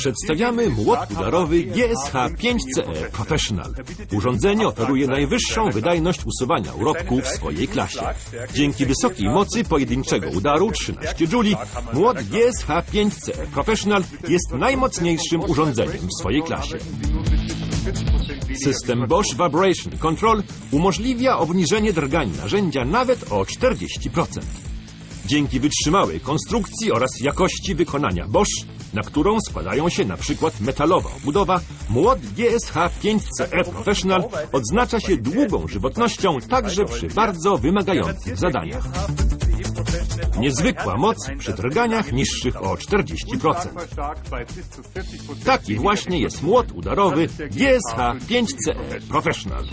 Przedstawiamy młot udarowy GSH 5CE Professional. Urządzenie oferuje najwyższą wydajność usuwania urobku w swojej klasie. Dzięki wysokiej mocy pojedynczego udaru 13 Juli, młot GSH 5CE Professional jest najmocniejszym urządzeniem w swojej klasie. System Bosch Vibration Control umożliwia obniżenie drgań narzędzia nawet o 40%. Dzięki wytrzymałej konstrukcji oraz jakości wykonania Bosch, na którą składają się na przykład metalowa obudowa, młot GSH 5CE Professional odznacza się długą żywotnością także przy bardzo wymagających zadaniach. Niezwykła moc przy drganiach niższych o 40%. Taki właśnie jest młot udarowy GSH 5CE Professional.